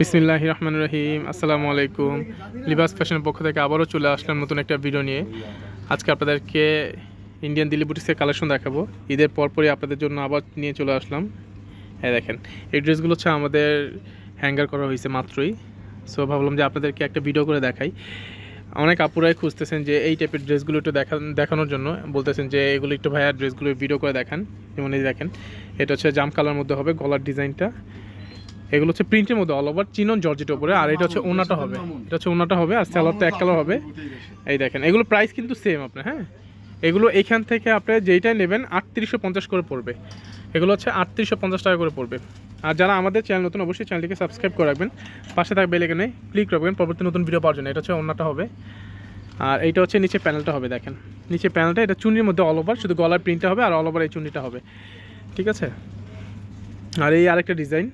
বিসমিল্লাহ রহমান রহিম, আসসালামু আলাইকুম। লিবাস ফ্যাশনের পক্ষ থেকে আবারও চলে আসলাম নতুন একটা ভিডিও নিয়ে। আজকে আপনাদেরকে ইন্ডিয়ান দিল্লি বুটিক্সের কালেকশন দেখাবো। ঈদের পরপরই আপনাদের জন্য আবার নিয়ে চলে আসলাম। হ্যাঁ দেখেন, এই ড্রেসগুলো হচ্ছে আমাদের হ্যাঙ্গার করা হয়েছে মাত্রই। সো ভাবলাম যে আপনাদেরকে একটা ভিডিও করে দেখাই। অনেক আপুরাই খুঁজতেছেন যে এই টাইপের ড্রেসগুলো একটু দেখা, দেখানোর জন্য। বলতেছেন যে এগুলো একটু ভাইয়ার ড্রেসগুলো ভিডিও করে দেখান। যেমন এই দেখেন, এটা হচ্ছে জাম কালার মধ্যে হবে, গলার ডিজাইনটা এগুলো হচ্ছে প্রিন্টের মধ্যে অল ওভার চিনন জর্জেটের উপরে আর এটা হচ্ছে ওনাটা হবে। এটা হচ্ছে ওনাটা হবে, আর স্যালারটা এক কালার হবে। এই দেখেন, এগুলো প্রাইস কিন্তু সেম আপনার হ্যাঁ? এগুলো এখান থেকে আপনি যেইটাই নেবেন আটত্রিশশো পঞ্চাশ করে পড়বে। এগুলো হচ্ছে আটত্রিশশো পঞ্চাশ টাকা করে পড়বে। আর যারা আমাদের চ্যানেল নতুন, অবশ্যই চ্যানেলটিকে সাবস্ক্রাইব করে রাখবেন। পাশে থাকবে এখানে ক্লিক রাখবেন, পরবর্তী নতুন ভিডিও পাওয়ার জন্য। এটা হচ্ছে ওনাটা হবে। আর এইটা হচ্ছে নিচে প্যানেলটা হবে, দেখেন। নিচে প্যানেলটা এটা চুনির মধ্যে অল ওভার শুধু গলার প্রিন্টটা হবে, আর অল ওভার এই চুনিটা হবে। ঠিক আছে? আর এই আরেকটা ডিজাইন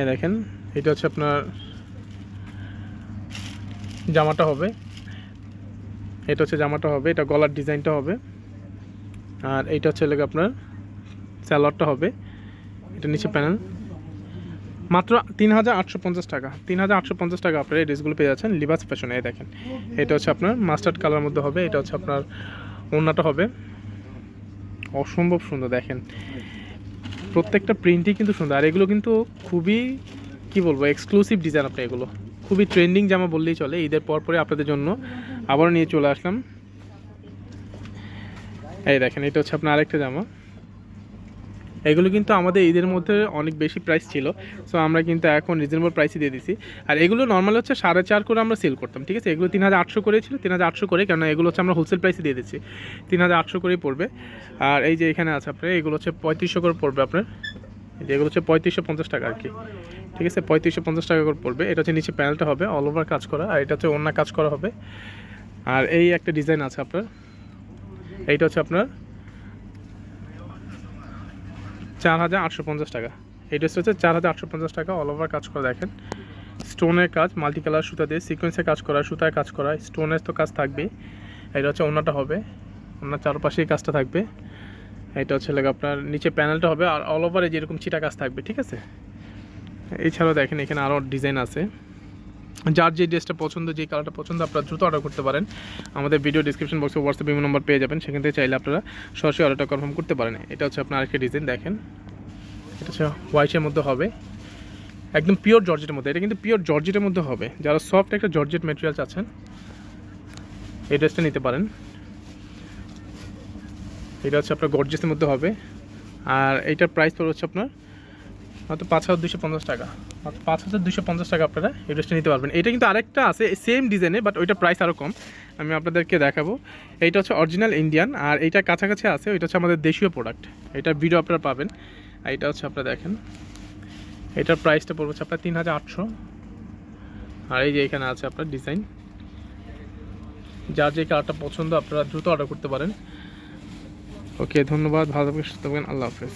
এই দেখেন, এটা হচ্ছে আপনার জামাটা হবে। এটা হচ্ছে জামাটা হবে, এটা গলার ডিজাইনটা হবে। আর এইটা হচ্ছে লেগে আপনার স্যালোয়ারটা হবে। এটা নিচে প্যানেল। মাত্র তিন হাজার আটশো পঞ্চাশ টাকা। তিন হাজার আটশো পঞ্চাশ টাকা আপনার এই ড্রেসগুলো পেয়ে যাচ্ছেন লিবাস ফ্যাশনে এই দেখেন। এটা হচ্ছে আপনার মাস্টার্ড কালার মধ্যে হবে, এটা হচ্ছে আপনার ওড়নাটা হবে। অসম্ভব সুন্দর, দেখেন। প্রত্যেকটা প্রিন্টই কিন্তু সুন্দর। আর এগুলো কিন্তু খুবই, কি বলব এক্সক্লুসিভ ডিজাইন আপনি এগুলো। খুবই ট্রেন্ডিং জামা বললেই চলে, ঈদের পর পরে আপনাদের জন্য। আবারও নিয়ে চলে আসলাম। এই দেখেন, এটা হচ্ছে আপনার আরেকটা জামা। এগুলো কিন্তু আমাদের ঈদের মধ্যে অনেক বেশি প্রাইস ছিল। সো আমরা কিন্তু এখন রিজনেবল প্রাইসে দিয়ে দিছি। আর এগুলো নর্মাল হচ্ছে সাড়ে চার করে আমরা সেল করতাম, ঠিক আছে? এগুলো তিন হাজার আটশো করে ছিল, তিন হাজার আটশো করে কেন এগুলো হচ্ছে আমরা হোলসেল প্রাইসে দিয়ে দিচ্ছি তিন হাজার আটশো করেই পড়বে। আর এই যে এখানে আছে আপনার, এগুলো হচ্ছে পঁয়ত্রিশশো করে পড়বে আপনার। এই যে এগুলো হচ্ছে পঁয়ত্রিশশো পঞ্চাশ টাকা আর কি, ঠিক আছে? পঁয়ত্রিশশো পঞ্চাশ টাকা করে পড়বে। এটা হচ্ছে নিচে প্যানেলটা হবে অল ওভার কাজ করা, আর এটা হচ্ছে অন্য কাজ করা হবে। আর এই একটা ডিজাইন আছে আপনার। এইটা হচ্ছে আপনার চার হাজার আটশো পঞ্চাশ টাকা। এই ড্রেসটা হচ্ছে চার হাজার আটশো পঞ্চাশ টাকা অল ওভার কাজ করা, দেখেন। স্টোনের কাজ মাল্টি কালার সুতা দিয়ে সিকোয়েন্সে কাজ করা, সুতায় কাজ করা স্টোনের তো কাজ থাকবেই। এটা হচ্ছে ওনাটা হবে ওনার চারপাশেই কাজটা থাকবে। এটা হচ্ছে লাগে আপনার নিচে প্যানেলটা হবে, আর অল ওভারে যেরকম চিটা কাজ থাকবে, ঠিক আছে? এছাড়াও দেখেন এখানে আরও ডিজাইন আছে। যার যে ড্রেসটা পছন্দ, যে কালারটা পছন্দ, আপনারা দ্রুত অর্ডার করতে পারেন। আমাদের ভিডিও ডিসক্রিপশন বক্সে হোয়াটসঅ্যাপ বিভিন্ন নম্বর পেয়ে যাবেন। সেখান থেকে চাইলে আপনারা সরাসরি অর্ডারটা কনফার্ম করতে পারেন। এটা হচ্ছে আপনার আরেকটা ডিজাইন দেখেন। এটা হচ্ছে হোয়াইটের মধ্যে হবে। একদম পিওর জর্জেটের মধ্যে। এটা কিন্তু পিওর জর্জেটের মধ্যে হবে। যারা সফট একটা জর্জেট মেটেরিয়াল চাচ্ছেন এই ড্রেসটা নিতে পারেন। এটা হচ্ছে আপনার গর্জেসের মধ্যে হবে। আর এইটার প্রাইস পড়ে হচ্ছে আপনার মাত্র পাঁচ হাজার দুশো পঞ্চাশ টাকা। মাত্র পাঁচ হাজার দুশো পঞ্চাশ টাকা আপনারা এই ড্রেসটা নিতে পারবেন। এটা কিন্তু আরেকটা আছে সেম ডিজাইনে বাট ওইটা প্রাইস আরও কম। আমি আপনাদেরকে দেখাবো। এইটা হচ্ছে অরিজিনাল ইন্ডিয়ান আর এইটা কাছাকাছি আছে, ওইটা হচ্ছে আমাদের দেশীয় প্রোডাক্ট এটা ভিডিও আপনারা পাবেন। আর এটা হচ্ছে আপনারা দেখেন। এটার প্রাইসটা পড়বে হচ্ছে আপনার তিন হাজার আটশো। আর এই যে এখানে আছে আপনার ডিজাইন যার যে কালারটা পছন্দ, আপনারা দ্রুত অর্ডার করতে পারেন। ওকে ধন্যবাদ। ভালো থাকবেন, সুস্থ থাকবেন। আল্লাহ হাফেজ।